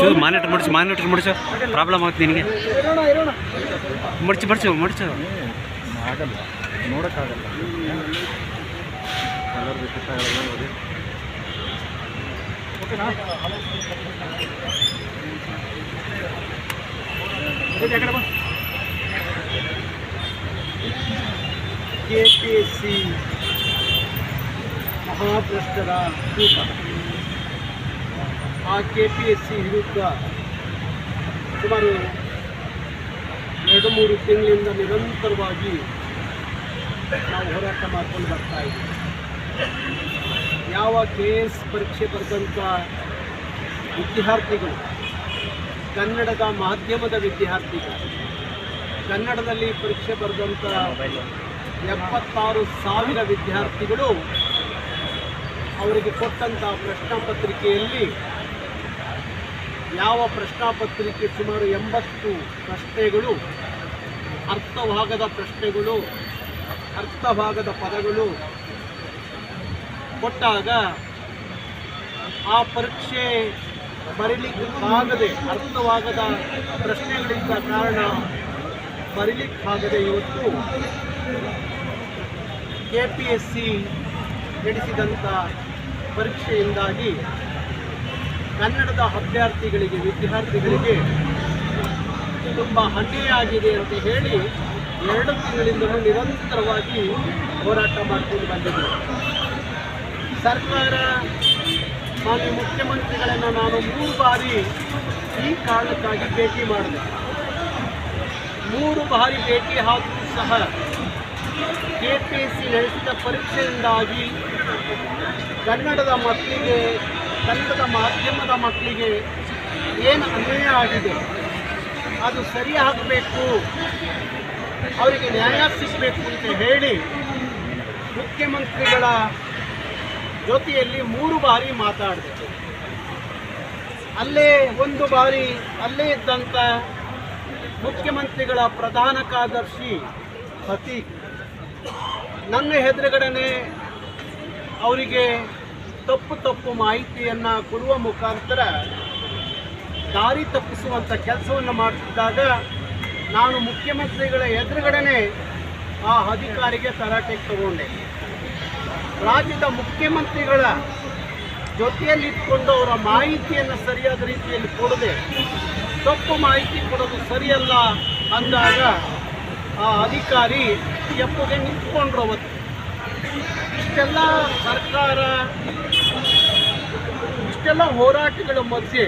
ಚೂರು ಮಾನಿಟ್ರ್ ಮುಡಿಸು ಮಾನಿಟ್ರ್ ಮುಡಿಸು. ಪ್ರಾಬ್ಲಮ್ ಆಗುತ್ತೆ ನಿನಗೆ. ಮುಡಿಸಿ ಇರೋಣ. ಮುಡಿಸು ಆಗಲ್ಲ. ನೋಡೋಕ್ಕಾಗಲ್ಲ. ಕೆ ಪಿ ಎಸ್ ಸಿ ಮಹಾಭ್ರಷ್ಟರ ಕೂಟ ಆ ಕೆ ಪಿ ಎಸ್ ಸಿ ವಿರುದ್ಧ ಸುಮಾರು ಎರಡು ಮೂರು ತಿಂಗಳಿಂದ ನಿರಂತರವಾಗಿ ನಾವು ಹೋರಾಟ ಮಾಡ್ಕೊಂಡು ಬರ್ತಾ ಇದ್ದೀವಿ. ಯಾವ ಕೆ ಎಸ್ ಪರೀಕ್ಷೆ ಬರೆದಂಥ ವಿದ್ಯಾರ್ಥಿಗಳು, ಕನ್ನಡದ ಮಾಧ್ಯಮದ ವಿದ್ಯಾರ್ಥಿಗಳು, ಕನ್ನಡದಲ್ಲಿ ಪರೀಕ್ಷೆ ಬರೆದಂಥ ಎಪ್ಪತ್ತಾರು ಸಾವಿರ ವಿದ್ಯಾರ್ಥಿಗಳು ಅವರಿಗೆ ಕೊಟ್ಟಂಥ ಪ್ರಶ್ನಾಪತ್ರಿಕೆಯಲ್ಲಿ ಯಾವ ಪ್ರಶ್ನಾಪತ್ರಿಕೆ ಸುಮಾರು ಎಂಬತ್ತು ಪ್ರಶ್ನೆಗಳು ಅರ್ಥವಾಗದ ಪ್ರಶ್ನೆಗಳು ಅರ್ಥವಾಗದ ಪದಗಳು ಕೊಟ್ಟಾಗ ಆ ಪರೀಕ್ಷೆ ಬರೀಲಿಕ್ಕಾಗದೆ ಅರ್ಥವಾಗದ ಪ್ರಶ್ನೆಗಳಿದ್ದ ಕಾರಣ ಬರೀಲಿಕ್ಕಾಗದೆ ಇವತ್ತು ಕೆ ಪಿ ಎಸ್ ಸಿ ನಡೆಸಿದಂಥ ಪರೀಕ್ಷೆಯಿಂದಾಗಿ ಕನ್ನಡದ ಅಭ್ಯರ್ಥಿಗಳಿಗೆ, ವಿದ್ಯಾರ್ಥಿಗಳಿಗೆ ತುಂಬ ಹಣ್ಣೆಯಾಗಿದೆ ಅಂತ ಹೇಳಿ ಎರಡು ತಿಂಗಳಿಂದಲೂ ನಿರಂತರವಾಗಿ ಹೋರಾಟ ಮಾಡಿಕೊಂಡು ಬಂದಿದೆ. ಸರ್ಕಾರ, ಮಾನ್ಯ ಮುಖ್ಯಮಂತ್ರಿಗಳನ್ನು ನಾನು ಮೂರು ಬಾರಿ ಈ ಕಾರಣಕ್ಕಾಗಿ ಭೇಟಿ ಮಾಡಿದೆ. ಮೂರು ಬಾರಿ ಭೇಟಿ ಆದರೂ ಸಹ ಕೆ ಪಿ ಎಸ್ ಸಿ ನಡೆಸಿದ ಪರೀಕ್ಷೆಯಿಂದಾಗಿ ಕನ್ನಡದ ಮಕ್ಕಳಿಗೆ ಕನ್ನಡದ ಮಾಧ್ಯಮದ ಮಕ್ಕಳಿಗೆ ಏನು ಅನ್ಯಾಯ ಆಗಿದೆ? ಅದು ಸರಿ ಆಗಬೇಕು? ಅವರಿಗೆ ನ್ಯಾಯ ಸಿಗಬೇಕು ಅಂತ ಹೇಳಿ ಮುಖ್ಯಮಂತ್ರಿಗಳ ಜೊತೆಯಲ್ಲಿ ಮೂರು ಬಾರಿ ಮಾತಾಡಿದೆ. ಅಲ್ಲೇ ಒಂದು ಬಾರಿ, ಅಲ್ಲೇ ಇದ್ದಂಥ ಮುಖ್ಯಮಂತ್ರಿಗಳ ಪ್ರಧಾನ ಕಾರ್ಯದರ್ಶಿ ಸತೀಕ್ ನನ್ನ ಎದುರುಗಡೆನೆ ಅವರಿಗೆ ತಪ್ಪು ತಪ್ಪು ಮಾಹಿತಿಯನ್ನು ಕೊಡುವ ಮುಖಾಂತರ ದಾರಿ ತಪ್ಪಿಸುವಂಥ ಕೆಲಸವನ್ನು ಮಾಡುತ್ತಿದ್ದಾಗ ನಾನು ಮುಖ್ಯಮಂತ್ರಿಗಳ ಎದುರುಗಡೆನೆ ಆ ಅಧಿಕಾರಿಗೆ ತರಾಟೆಗೆ ತಗೊಂಡೆ. ರಾಜ್ಯದ ಮುಖ್ಯಮಂತ್ರಿಗಳ ಜೊತೆಯಲ್ಲಿ ಇಟ್ಕೊಂಡು ಅವರ ಮಾಹಿತಿಯನ್ನು ಸರಿಯಾದ ರೀತಿಯಲ್ಲಿ ಕೊಡದೆ ತಪ್ಪು ಮಾಹಿತಿ ಕೊಡೋದು ಸರಿಯಲ್ಲ ಅಂದಾಗ ಆ ಅಧಿಕಾರಿ ಎಪ್ಪಗೆ ನಿಂತ್ಕೊಂಡ್ರು ಅವತ್ತು. ಇಷ್ಟೆಲ್ಲ ಸರ್ಕಾರ ಇಷ್ಟೆಲ್ಲ ಹೋರಾಟಗಳ ಮಧ್ಯೆ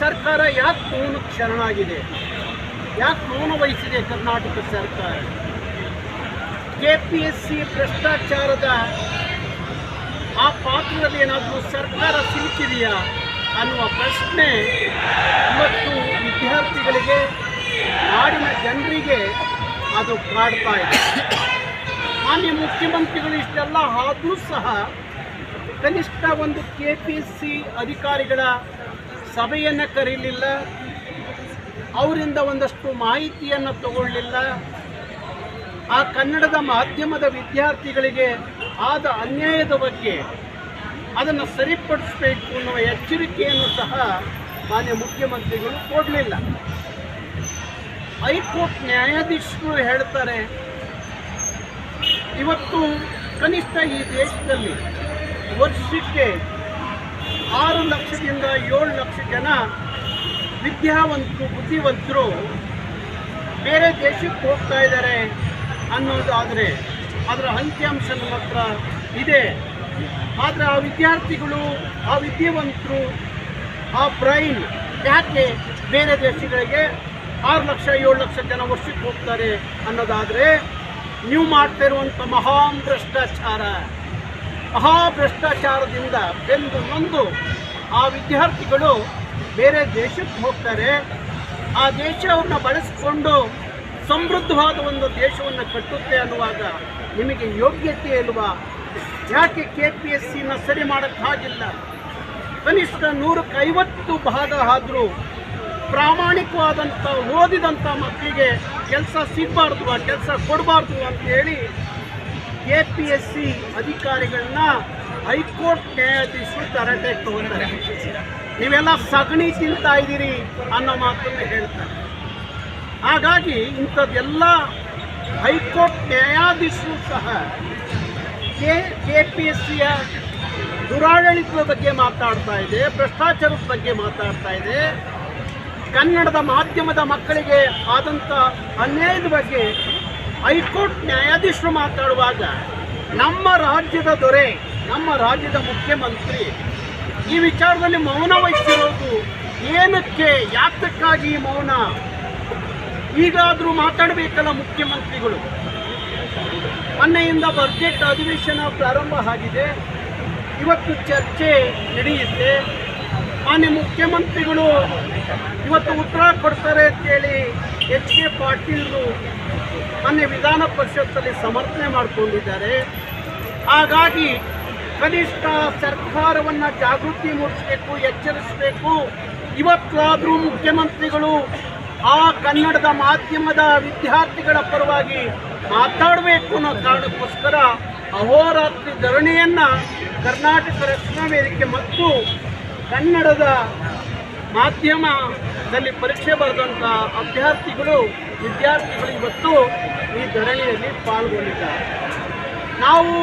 ಸರ್ಕಾರ ಯಾಕೆ ಮೌನಕ್ಕೆ ಶರಣಾಗಿದೆ ಯಾಕೆ ಮೌನ ವಹಿಸಿದೆ ಕರ್ನಾಟಕ ಸರ್ಕಾರ? ಕೆ ಪಿ ಎಸ್ ಸಿ ಭ್ರಷ್ಟಾಚಾರದ ಆ ಪಾತ್ರದಲ್ಲಿ ಏನಾದರೂ ಸರ್ಕಾರ ಸಿಲುಕಿದೆಯಾ ಅನ್ನುವ ಪ್ರಶ್ನೆ ಮತ್ತು ವಿದ್ಯಾರ್ಥಿಗಳಿಗೆ, ನಾಡಿನ ಜನರಿಗೆ ಅದು ಕಾಡ್ತಾ ಇದೆ. ಮಾನ್ಯ ಮುಖ್ಯಮಂತ್ರಿಗಳು ಇಷ್ಟೆಲ್ಲ ಆದರೂ ಸಹ ಕನಿಷ್ಠ ಒಂದು ಕೆ ಪಿ ಸಿ ಅಧಿಕಾರಿಗಳ ಸಭೆಯನ್ನು ಕರೀಲಿಲ್ಲ. ಅವರಿಂದ ಒಂದಷ್ಟು ಮಾಹಿತಿಯನ್ನು ತಗೊಳ್ಳಿಲ್ಲ. ಆ ಕನ್ನಡದ ಮಾಧ್ಯಮದ ವಿದ್ಯಾರ್ಥಿಗಳಿಗೆ ಆದ ಅನ್ಯಾಯದ ಬಗ್ಗೆ ಅದನ್ನು ಸರಿಪಡಿಸಬೇಕು ಅನ್ನುವ ಎಚ್ಚರಿಕೆಯನ್ನು ಸಹ ಮಾನ್ಯ ಮುಖ್ಯಮಂತ್ರಿಗಳು ಕೊಡಲಿಲ್ಲ. ಹೈಕೋರ್ಟ್ ನ್ಯಾಯಾಧೀಶರು ಹೇಳ್ತಾರೆ, ಇವತ್ತು ಕನಿಷ್ಠ ಈ ದೇಶದಲ್ಲಿ ವರ್ಷಕ್ಕೆ ಆರು ಲಕ್ಷದಿಂದ ಏಳು ಲಕ್ಷ ಜನ ವಿದ್ಯಾವಂತರು, ಬುದ್ಧಿವಂತರು ಬೇರೆ ದೇಶಕ್ಕೆ ಹೋಗ್ತಾ ಇದ್ದಾರೆ ಅನ್ನೋದಾದರೆ ಅದರ ಅಂಕಿಅಂಶ ನಮ್ಮ ಹತ್ರ ಇದೆ. ಆದರೆ ಆ ವಿದ್ಯಾರ್ಥಿಗಳು, ಆ ವಿದ್ಯಾವಂತರು, ಆ ಬ್ರೈನ್ ಯಾಕೆ ಬೇರೆ ದೇಶಗಳಿಗೆ ಆರು ಲಕ್ಷ, ಏಳು ಲಕ್ಷ ಜನ ವರ್ಷಕ್ಕೆ ಹೋಗ್ತಾರೆ ಅನ್ನೋದಾದರೆ ನೀವು ಮಾಡ್ತಾ ಇರುವಂಥ ಮಹಾನ್ ಭ್ರಷ್ಟಾಚಾರ. ಮಹಾ ಭ್ರಷ್ಟಾಚಾರದಿಂದ ಬೆಂದು ನೊಂದು. ಆ ವಿದ್ಯಾರ್ಥಿಗಳು ಬೇರೆ ದೇಶಕ್ಕೆ ಹೋಗ್ತಾರೆ. ಆ ದೇಶವನ್ನು ಬಳಸಿಕೊಂಡು ಸಮೃದ್ಧವಾದ ಒಂದು ದೇಶವನ್ನು ಕಟ್ಟುತ್ತೆ ಅನ್ನುವಾಗ ನಿಮಗೆ ಯೋಗ್ಯತೆ ಇಲ್ವಾ? ಯಾಕೆ ಕೆ ಪಿ ಎಸ್ ಸಿನ ಸರಿ ಮಾಡೋಕ್ಕಾಗಿಲ್ಲ ಕನಿಷ್ಠ ನೂರಕ್ಕೈವತ್ತು ಭಾಗ ಆದರೂ ಪ್ರಾಮಾಣಿಕವಾದಂಥ ಓದಿದಂಥ ಮಕ್ಕಳಿಗೆ ಕೆಲಸ ಸಿಗಬಾರ್ದು ಕೆಲಸ ಕೊಡಬಾರ್ದು ಅಂತ ಹೇಳಿ ಕೆ ಪಿ ಎಸ್ ಸಿ ಅಧಿಕಾರಿಗಳನ್ನ ಹೈಕೋರ್ಟ್ ನ್ಯಾಯಾಧೀಶರು ತರಟೆ ತಗೊಂತಾರೆ ನೀವೆಲ್ಲ ಸಗಣಿ ತಿಂತಾ ಇದ್ದೀರಿ ಅನ್ನೋ ಮಾತನ್ನು ಹೇಳ್ತಾರೆ. ಹಾಗಾಗಿ ಇಂಥದ್ದೆಲ್ಲ ಹೈಕೋರ್ಟ್ ನ್ಯಾಯಾಧೀಶರು ಸಹ ಕೆ ಕೆ ಪಿ ಎಸ್ ಸಿಯ ದುರಾಡಳಿತದ ಬಗ್ಗೆ ಮಾತಾಡ್ತಾ ಇದೆ, ಭ್ರಷ್ಟಾಚಾರದ ಬಗ್ಗೆ ಮಾತಾಡ್ತಾ ಇದೆ. ಕನ್ನಡದ ಮಾಧ್ಯಮದ ಮಕ್ಕಳಿಗೆ ಆದಂಥ ಅನ್ಯಾಯದ ಬಗ್ಗೆ ಹೈಕೋರ್ಟ್ ನ್ಯಾಯಾಧೀಶರು ಮಾತಾಡುವಾಗ, ನಮ್ಮ ರಾಜ್ಯದ ದೊರೆ, ನಮ್ಮ ರಾಜ್ಯದ ಮುಖ್ಯಮಂತ್ರಿ, ಈ ವಿಚಾರದಲ್ಲಿ ಮೌನ ವಹಿಸಿರೋದು ಏನಕ್ಕೆ, ಯಾತಕ್ಕಾಗಿ ಮೌನ? ಈಗಾದರೂ ಮಾತಾಡಬೇಕಲ್ಲ ಮುಖ್ಯಮಂತ್ರಿಗಳು. ಮೊನ್ನೆಯಿಂದ ಬಜೆಟ್ ಅಧಿವೇಶನ ಪ್ರಾರಂಭ ಆಗಿದೆ. ಇವತ್ತು ಚರ್ಚೆ ನಡೆಯುತ್ತೆ. ಮಾನ್ಯ ಮುಖ್ಯಮಂತ್ರಿಗಳು, ಇವತ್ತು ಉತ್ತರ ಕೊಡ್ತಾರೆ ಅಂತೇಳಿ ಎಚ್ ಕೆ ಪಾಟೀಲ್ರು ಮೊನ್ನೆ ವಿಧಾನ ಪರಿಷತ್ತಲ್ಲಿ ಸಮರ್ಥನೆ ಮಾಡಿಕೊಂಡಿದ್ದಾರೆ. ಹಾಗಾಗಿ ಕನಿಷ್ಠ ಸರ್ಕಾರವನ್ನು ಜಾಗೃತಿ ಮೂಡಿಸಬೇಕು, ಎಚ್ಚರಿಸಬೇಕು. ಇವತ್ತಾದರೂ ಮುಖ್ಯಮಂತ್ರಿಗಳು ಆ ಕನ್ನಡದ ಮಾಧ್ಯಮದ ವಿದ್ಯಾರ್ಥಿಗಳ ಪರವಾಗಿ ಮಾತಾಡಬೇಕು ಅನ್ನೋ ಕಾರಣಕ್ಕೋಸ್ಕರ ಅಹೋರಾತ್ರಿ ಧರಣಿಯನ್ನು ಕರ್ನಾಟಕ ರಕ್ಷಣಾ ವೇದಿಕೆ ಮತ್ತು ಕನ್ನಡದ ಮಾಧ್ಯಮದಲ್ಲಿ ಪರೀಕ್ಷೆ ಬರೆದಂಥ ಅಭ್ಯರ್ಥಿಗಳು ವಿದ್ಯಾರ್ಥಿಗಳು ಇವತ್ತು ಈ ಧರಣಿಯಲ್ಲಿ ಪಾಲ್ಗೊಂಡಿದ್ದಾರೆ. ನಾವು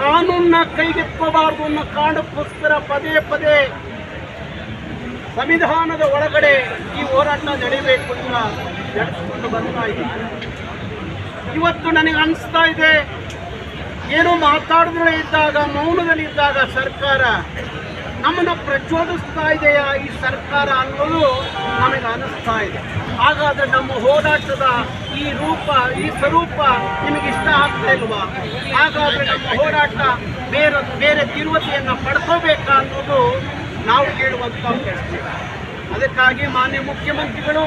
ಕಾನೂನನ್ನ ಕೈಗೆತ್ಕೋಬಾರ್ದು ಅನ್ನೋ ಕಾರಣಕ್ಕೋಸ್ಕರ ಪದೇ ಪದೇ ಸಂವಿಧಾನದ ಒಳಗಡೆ ಈ ಹೋರಾಟ ನಡೀಬೇಕು ಅಂತ ನಡೆಸಿಕೊಂಡು ಬರ್ತಾ ಇದ್ದಾರೆ. ಇವತ್ತು ನನಗೆ ಅನಿಸ್ತಾ ಇದೆ, ಏನೋ ಮಾತಾಡದೇ ಇದ್ದಾಗ ಮೌನದಲ್ಲಿ ಇದ್ದಾಗ ಸರ್ಕಾರ ನಮ್ಮನ್ನು ಪ್ರಚೋದಿಸ್ತಾ ಇದೆಯಾ ಈ ಸರ್ಕಾರ ಅನ್ನೋದು ನಮಗೆ ಅನಿಸ್ತಾ ಇದೆ. ಹಾಗಾದ್ರೆ ನಮ್ಮ ಹೋರಾಟದ ಈ ರೂಪ, ಈ ಸ್ವರೂಪ ನಿಮಗೆ ಇಷ್ಟ ಆಗ್ತಾ ಇಲ್ವಾ? ಹಾಗಾದ್ರೆ ನಮ್ಮ ಹೋರಾಟ ಬೇರೆ ಬೇರೆ ತಿರುವತಿಯನ್ನು ಪಡ್ಕೋಬೇಕಾ ಅನ್ನೋದು ನಾವು ಕೇಳುವಂತ ಪ್ರಶ್ನೆ. ಅದಕ್ಕಾಗಿ ಮಾನ್ಯ ಮುಖ್ಯಮಂತ್ರಿಗಳು,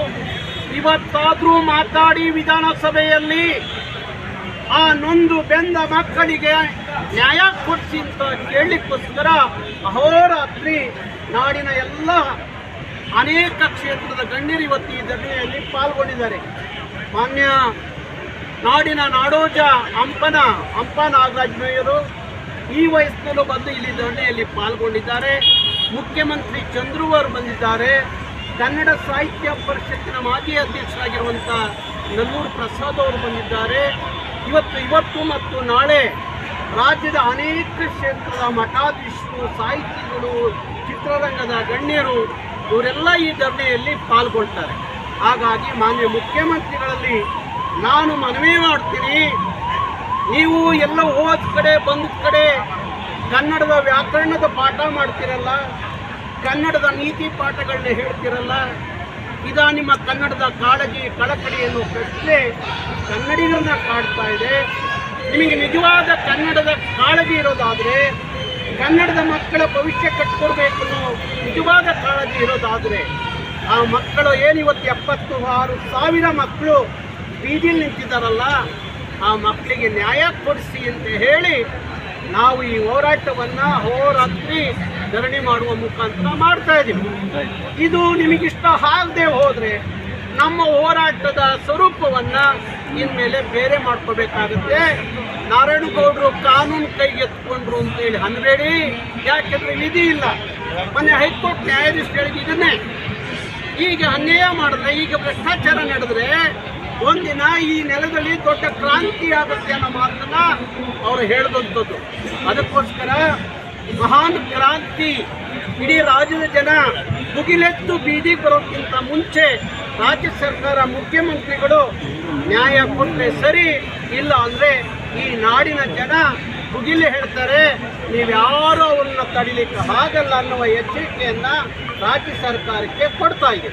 ಇವತ್ತಾದರೂ ಮಾತಾಡಿ ವಿಧಾನಸಭೆಯಲ್ಲಿ ಆ ನೊಂದು ಬೆಂದ ಮಕ್ಕಳಿಗೆ ನ್ಯಾಯ ಕೊಡಿಸಿ ಅಂತ ಕೇಳಲಿಕ್ಕೋಸ್ಕರ ಅಹೋರಾತ್ರಿ ನಾಡಿನ ಎಲ್ಲ ಅನೇಕ ಕ್ಷೇತ್ರದ ಗಣ್ಯರು ಇವತ್ತು ಈ ಧರಣಿಯಲ್ಲಿ ಪಾಲ್ಗೊಂಡಿದ್ದಾರೆ. ಮಾನ್ಯ ನಾಡಿನ ನಾಡೋಜ ಹಂಪನ ಹಂಪ ಮೇಯರು ಈ ವಯಸ್ಸಿನಲ್ಲೂ ಬಂದು ಇಲ್ಲಿ ಧರಣಿಯಲ್ಲಿ ಪಾಲ್ಗೊಂಡಿದ್ದಾರೆ. ಮುಖ್ಯಮಂತ್ರಿ ಚಂದ್ರುವರು ಬಂದಿದ್ದಾರೆ. ಕನ್ನಡ ಸಾಹಿತ್ಯ ಪರಿಷತ್ತಿನ ಮಾಜಿ ಅಧ್ಯಕ್ಷರಾಗಿರುವಂಥ ನಲ್ಲೂರು ಪ್ರಸಾದ್ ಅವರು ಬಂದಿದ್ದಾರೆ. ಇವತ್ತು ಇವತ್ತು ಮತ್ತು ನಾಳೆ ರಾಜ್ಯದ ಅನೇಕ ಕ್ಷೇತ್ರದ ಮಠಾಧೀಶರು, ಸಾಹಿತಿಗಳು, ಚಿತ್ರರಂಗದ ಗಣ್ಯರು, ಇವರೆಲ್ಲ ಈ ಧರಣಿಯಲ್ಲಿ ಪಾಲ್ಗೊಳ್ತಾರೆ. ಹಾಗಾಗಿ ಮಾನ್ಯ ಮುಖ್ಯಮಂತ್ರಿಗಳಲ್ಲಿ ನಾನು ಮನವಿ ಮಾಡ್ತೀನಿ, ನೀವು ಎಲ್ಲ ಹೋದ ಕಡೆ, ಬಂದ ಕಡೆ ಕನ್ನಡದ ವ್ಯಾಕರಣದ ಪಾಠ ಮಾಡ್ತಿರಲ್ಲ, ಕನ್ನಡದ ನೀತಿ ಪಾಠಗಳನ್ನ ಹೇಳ್ತಿರಲ್ಲ ಇದ ನಿಮ್ಮ ಕನ್ನಡದ ಕಾಳಜಿ ಕಳಕಳಿ ಅನ್ನೋ ಪ್ರಶ್ನೆ ಕನ್ನಡಿಗರನ್ನ ಕಾಡ್ತಾ ಇದೆ. ನಿಮಗೆ ನಿಜವಾದ ಕನ್ನಡದ ಕಾಳಜಿ ಇರೋದಾದರೆ, ಕನ್ನಡದ ಮಕ್ಕಳ ಭವಿಷ್ಯ ಕಟ್ಕೊಡ್ಬೇಕು ಅನ್ನೋ ನಿಜವಾದ ಕಾಳಜಿ ಇರೋದಾದರೆ, ಆ ಮಕ್ಕಳು ಏನಿವತ್ತು ಎಪ್ಪತ್ತು ಆರು ಸಾವಿರ ಮಕ್ಕಳು ಬೀದಿಲಿ ನಿಂತಿದ್ದಾರಲ್ಲ ಆ ಮಕ್ಕಳಿಗೆ ನ್ಯಾಯ ಕೊಡಿಸಿ ಅಂತ ಹೇಳಿ ನಾವು ಈ ಹೋರಾಟವನ್ನು ಹೋರಾತ್ರಿ ಧರಣಿ ಮಾಡುವ ಮುಖಾಂತರ ಮಾಡ್ತಾ ಇದೀವಿ. ಇದು ನಿಮಗಿಷ್ಟ ಆಗದೆ ಹೋದರೆ ನಮ್ಮ ಹೋರಾಟದ ಸ್ವರೂಪವನ್ನು ಇನ್ಮೇಲೆ ಬೇರೆ ಮಾಡ್ಕೋಬೇಕಾಗುತ್ತೆ. ನಾರಾಯಣಗೌಡರು ಕಾನೂನು ಕೈಗೆತ್ಕೊಂಡ್ರು ಅಂತೇಳಿ ಅನ್ಬೇಡಿ ಯಾಕೆಂದ್ರೆ ವಿಧಿ ಇಲ್ಲ. ಮೊನ್ನೆ ಹೈಕೋರ್ಟ್ ನ್ಯಾಯಾಧೀಶ ಇದನ್ನೇ. ಈಗ ಅನ್ಯಾಯ ಮಾಡಿದ್ರೆ ಈಗ ಭ್ರಷ್ಟಾಚಾರ ನಡೆದ್ರೆ ಒಂದಿನ ಈ ನೆಲದಲ್ಲಿ ದೊಡ್ಡ ಕ್ರಾಂತಿ ಆಗುತ್ತೆ ಅನ್ನೋ ಮಾತನ್ನ ಅವರು ಹೇಳಿದಂಥದ್ದು. ಅದಕ್ಕೋಸ್ಕರ ಮಹಾನ್ ಕ್ರಾಂತಿ ಇಡೀ ರಾಜ್ಯದ ಜನ ಮುಗಿಲೆತ್ತು ಬೀದಿ ಬರೋಕ್ಕಿಂತ ಮುಂಚೆ ರಾಜ್ಯ ಸರ್ಕಾರ ಮುಖ್ಯಮಂತ್ರಿಗಳು ನ್ಯಾಯ ಕೊಟ್ಟರೆ ಸರಿ, ಇಲ್ಲ ಅಂದರೆ ಈ ನಾಡಿನ ಜನ ಮುಗಿಲೆ ಹೇಳ್ತಾರೆ ನೀವ್ಯಾರೋ ಅವರನ್ನ ತಡಿಲಿಕ್ಕೆ ಆಗಲ್ಲ ಅನ್ನುವ ಎಚ್ಚರಿಕೆಯನ್ನು ರಾಜ್ಯ ಸರ್ಕಾರಕ್ಕೆ ಕೊಡ್ತಾ ಇದೆ.